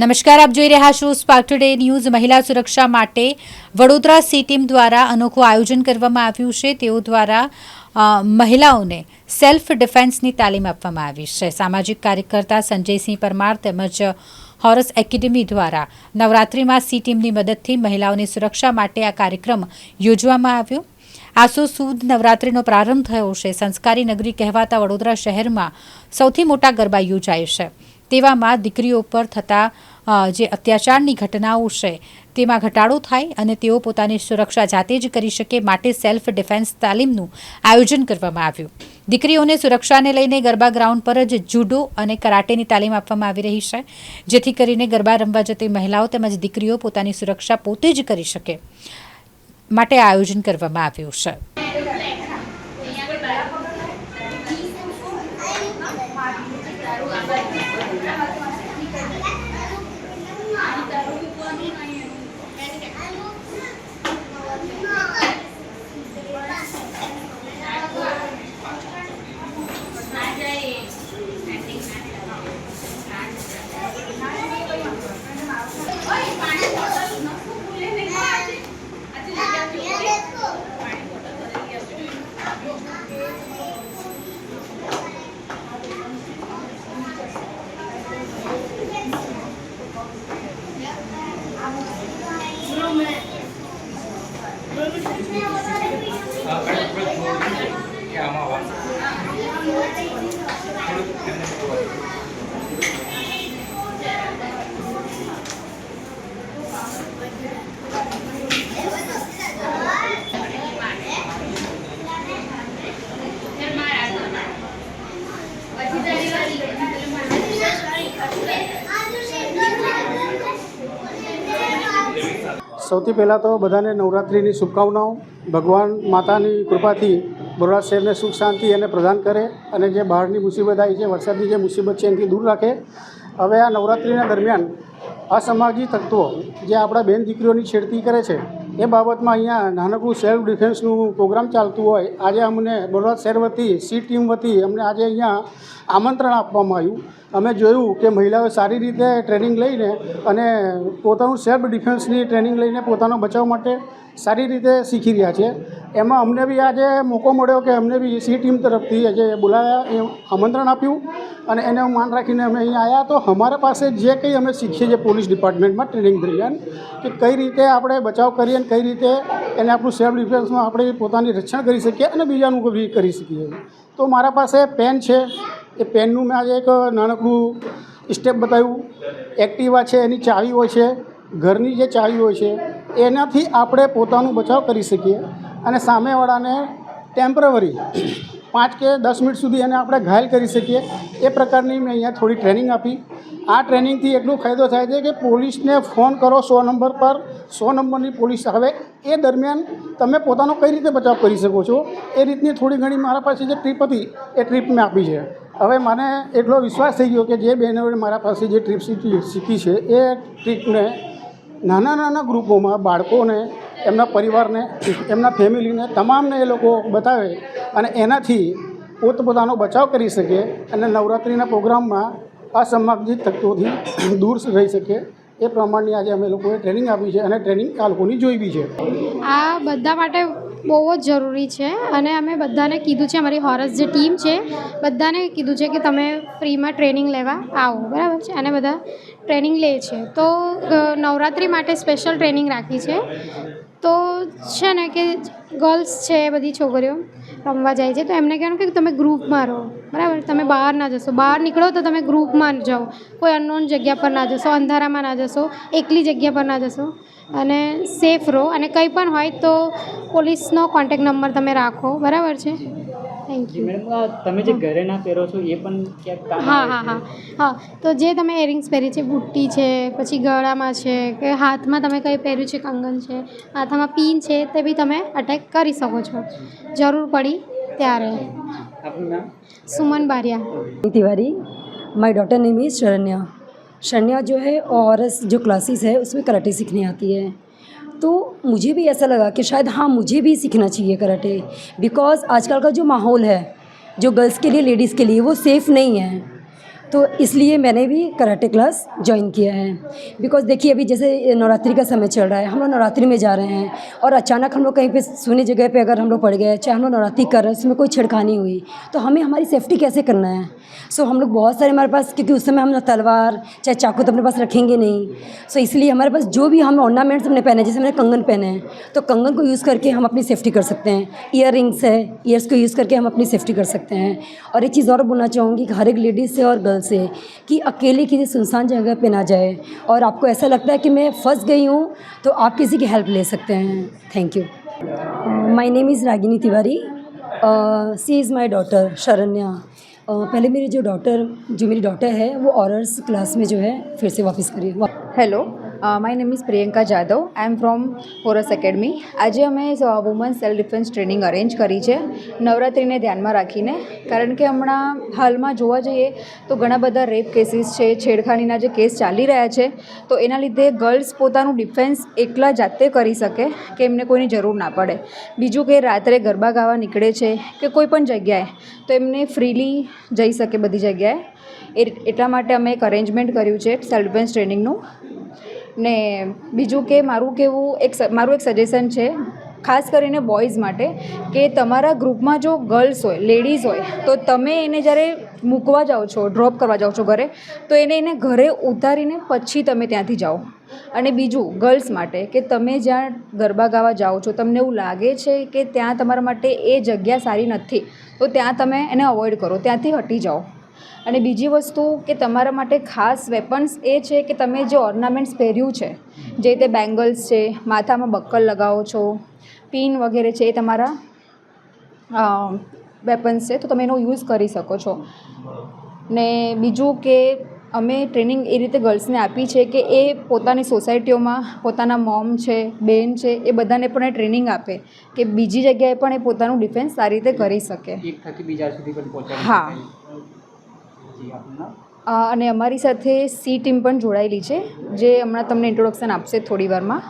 નમસ્કાર, આપ જોઈ રહ્યા છો સ્પાર્ક ટુડે ન્યૂઝ મહિલા સુરક્ષા માટે વડોદરા સી ટીમ દ્વારા અનોખું આયોજન કરવામાં આવ્યું છે. તેઓ દ્વારા મહિલાઓને સેલ્ફ ડિફેન્સની તાલીમ આપવામાં આવી છે. સામાજિક કાર્યકર્તા સંજયસિંહ પરમાર તેમજ હોરસ એકેડેમી દ્વારા નવરાત્રિમાં સી ટીમની મદદથી મહિલાઓની સુરક્ષા માટે આ કાર્યક્રમ યોજવામાં આવ્યો. આસો સુદ નવરાત્રિનો પ્રારંભ થયો છે. સંસ્કારી નગરી કહેવાતા વડોદરા શહેરમાં સૌથી મોટા ગરબા યોજાય છે. તેવામાં દીકરીઓ પર થતા જે અત્યાચારની ઘટનાઓ છે, તેમાં ઘટાડો થાય અને તેઓ પોતાની સુરક્ષા જાતે જ કરી શકે માટે સેલ્ફ ડિફેન્સ તાલીમનું આયોજન કરવામાં આવ્યું. દીકરીઓને સુરક્ષાને લઈને ગરબા ગ્રાઉન્ડ પર જ જુડો અને કરાટેની તાલીમ આપવામાં આવી રહી છે, જેથી કરીને ગરબા રમવા જતી મહિલાઓ તેમજ દીકરીઓ પોતાની સુરક્ષા પોતે જ કરી શકે માટે આયોજન કરવામાં આવ્યું છે. સૌથી પહેલાં તો બધાને નવરાત્રિની શુભકામનાઓ. ભગવાન માતાની કૃપાથી બરોડા શહેરને સુખ, શાંતિ એને પ્રદાન કરે અને જે બહારની મુસીબત આવી છે વરસાદની જે મુસીબત છે એનાથી દૂર રાખે. હવે આ નવરાત્રિના દરમિયાન અસામાજિક તત્વો જે આપણા બેન દીકરીઓની છેડતી કરે છે એ બાબતમાં અહીંયા નાનકડું સેલ્ફ ડિફેન્સનું પ્રોગ્રામ ચાલતું હોય. આજે અમને બરોડા શહેર વતી સી ટીમ વતી અમને આજે અહીંયા આમંત્રણ આપવામાં આવ્યું. અમે જોયું કે મહિલાઓ સારી રીતે ટ્રેનિંગ લઈને અને પોતાનું સેલ્ફ ડિફેન્સની ટ્રેનિંગ લઈને પોતાનો બચાવ માટે સારી રીતે શીખી રહ્યા છે. એમાં અમને બી આજે મોકો મળ્યો કે અમને બી સી ટીમ તરફથી આજે બોલાયા એ આમંત્રણ આપ્યું અને એને માન રાખીને અમે અહીંયા આવ્યા તો અમારા પાસે જે કંઈ અમે શીખીએ છીએ પોલીસ ડિપાર્ટમેન્ટમાં ટ્રેનિંગ દરમિયાન કે કઈ રીતે આપણે બચાવ કરીએ અને કઈ રીતે એને આપણું સેલ્ફ ડિફેન્સમાં આપણે પોતાની રક્ષણ કરી શકીએ અને બીજાનું બી કરી શકીએ. તો મારા પાસે પેન છે. એ પેનનું મેં આજે એક નાનકડું સ્ટેપ બતાવ્યું. એક્ટિવા છે, એની ચાવી હોય છે. ઘરની જે ચાવી હોય છે, એનાથી આપણે પોતાનું બચાવ કરી શકીએ અને સામેવાળાને ટેમ્પરરી પાંચ કે દસ મિનિટ સુધી એને આપણે ઘાયલ કરી શકીએ. એ પ્રકારની મેં અહીંયા થોડી ટ્રેનિંગ આપી. આ ટ્રેનિંગથી એટલો ફાયદો થાય છે કે પોલીસને ફોન કરો સો નંબર પર. સો નંબરની પોલીસ આવે. એ દરમિયાન તમે પોતાનો કઈ રીતે બચાવ કરી શકો છો? એ રીતની થોડી ઘણી મારા પાસે જે ટ્રીપ હતી, એ ટ્રીપ મેં આપી છે. હવે મને એટલો વિશ્વાસ થઈ ગયો કે જે બહેનોએ મારા પાસે જે ટ્રીપ શીખી શીખી છે, એ ટ્રીપને નાના નાના ગ્રુપોમાં બાળકોને એમના પરિવારને, એમના ફેમિલીને તમામને એ લોકો બતાવે અને એનાથી પોતપોતાનો બચાવ કરી શકે અને નવરાત્રિના પ્રોગ્રામમાં અસામાજિક તત્વોથી દૂર રહી શકે. એ પ્રમાણની આજે અમે લોકોએ ટ્રેનિંગ આપી છે અને ટ્રેનિંગ આ લોકોની જોઈ બી છે. આ બધા માટે બહુ જ જરૂરી છે અને અમે બધાને કીધું છે, અમારી હોરસ જે ટીમ છે, બધાને કીધું છે કે તમે ફ્રીમાં ટ્રેનિંગ લેવા આવો, બરાબર છે? અને બધા ટ્રેનિંગ લે છે. તો નવરાત્રિ માટે સ્પેશિયલ ટ્રેનિંગ રાખી છે. તો છે ને કે ગર્લ્સ છે બધી છોકરીઓ રમવા જાય છે. તો એમને કહેવાનું કે તમે ગ્રુપમાં રહો. બરાબર? તમે બહાર ના જશો. બહાર નીકળો તો તમે ગ્રુપમાં જાઓ. કોઈ અનનોન જગ્યા પર ના જશો. અંધારામાં ના જશો. એકલી જગ્યા પર ના જશો. અને સેફ રહો. અને કંઈ પણ હોય તો પોલીસનો કોન્ટેક નંબર તમે રાખો. બરાબર છે? થેન્ક યુ મેડમ આ તમે જે ઘરે ના પહેરો છો એ પણ ક્યાંક કામ હા આવે હા છે? હા હા તો જે તમે ઇયરિંગ્સ પહેરી છે બુટ્ટી છે પછી ગળામાં છે કે હાથમાં તમે કંઈ પહેર્યું છે કંગન છે હાથમાં પિન છે તે બી તમે અટેક કરી શકો છો જરૂર પડી ત્યારે આપનું નામ Suman Baria Tiwari my daughter name is Sharanya Sharanya जो है और जो क्लासेस है उसमें कराटे सीखने आती है तो मुझे भी ऐसा लगा कि शायद हाँ मुझे भी सीखना चाहिए कराटे बिकॉज आजकल का जो माहौल है जो गर्ल्स के लिए लेडीज़ के लिए वो सेफ़ नहीं है तो इसलिए मैंने भी कराटे क्लास ज्वाइन किया है। बिकॉज़ देखिए, अभी जैसे नवरात्रि का समय चल रहा है, हम लोग नवरात्रि में जा रहे हैं और अचानक हम लोग कहीं पे सुनी जगह पे अगर हम लोग पड़ गए, चाहे हम लोग नवरात्रि कर रहे हैं, उसमें कोई छिड़खानी हुई तो हमें हमारी सेफ्टी कैसे करना है? सो हम लोग बहुत सारे हमारे पास, क्योंकि उस समय हम ना तलवार चाहे चाकू तो अपने पास रखेंगे नहीं। सो इसलिए हमारे पास जो भी हम ऑर्नामेंट्स हमने पहने जैसे मैंने कंगन पहने हैं तो कंगन को यूज़ करके हम अपनी सेफ्टी कर सकते हैं। ईयर है ईयर्स को यूज़ करके हम अपनी सेफ्टी कर सकते हैं। और एक चीज़ और बोलना चाहूँगी कि हर एक लेडीज़ से और गर्ल्स से कि अकेले किसी सुनसान जगह पे ना जाए। और आपको ऐसा लगता है कि मैं फंस गई हूँ तो आप किसी की हेल्प ले सकते हैं। Thank you my name is Ragini Tiwari she is my daughter Sharanya पहले मेरी जो डॉटर जो मेरी डॉटर है, वो ऑनर्स क्लास में जो है, फिर से वापस करी वा- hello my name is Priyanka Jadav I am from Horus academy આજે અમે woman self defence training arrange કરી છે, નવરાત્રિને ધ્યાનમાં રાખીને. કારણ કે હમણાં હાલમાં જોવા જઈએ તો ઘણા બધા રેપ કેસીસ છે, છેડખાનીના જે કેસ ચાલી રહ્યા છે, તો એના લીધે ગર્લ્સ પોતાનું ડિફેન્સ એકલા જાતે કરી શકે કે એમને કોઈની જરૂર ના પડે. બીજું કે રાત્રે ગરબા ગાવા નીકળે છે કે કોઈ પણ જગ્યાએ, તો એમને ફ્રીલી જઈ શકે બધી જગ્યાએ. એ, એટલા માટે અમે એક અરેન્જમેન્ટ કર્યું છે સેલ્ફ ડિફેન્સ ટ્રેનિંગનું ને બીજું કે મારું કેવું એક મારું એક સજેશન છે, ખાસ કરીને બોયઝ માટે, કે તમારા ગ્રુપમાં જો ગર્લ્સ હોય લેડીઝ હોય, તો તમે એને જ્યારે મૂકવા જાઓ છો ડ્રોપ કરવા જાઓ છો ઘરે, તો એને એને ઘરે ઉતારીને પછી તમે ત્યાંથી જાઓ. અને બીજું ગર્લ્સ માટે, કે તમે જ્યાં ગરબા ગાવા જાઓ છો, તમને એવું લાગે છે કે ત્યાં તમારા માટે એ જગ્યા સારી નથી, તો ત્યાં તમે એને અવોઇડ કરો, ત્યાંથી હટી જાઓ. અને બીજી વસ્તુ કે તમારા માટે ખાસ વેપન્સ એ છે કે તમે જે ઓર્નામેન્ટ્સ પહેર્યું છે જે રીતે બેંગલ્સ છે માથામાં બક્કલ લગાવો છો પિન વગેરે છે એ તમારા વેપન્સ છે તો તમે એનો યુઝ કરી શકો છો. ને બીજું કે અમે ટ્રેનિંગ એ રીતે ગર્લ્સને આપી છે કે એ પોતાની સોસાયટીઓમાં પોતાના મોમ છે બેન છે એ બધાને પણ એ ટ્રેનિંગ આપે કે બીજી જગ્યાએ પણ એ પોતાનું ડિફેન્સ સારી રીતે કરી શકે. એક થકી બીજા સુધી પણ હા. શકાય. જી આપનું નામ અ, અને અમારી સાથે સી ટીમ પણ જોડાયેલી છે, જે હમણાં તમને ઇન્ટ્રોડક્શન આપશે થોડી વારમાં.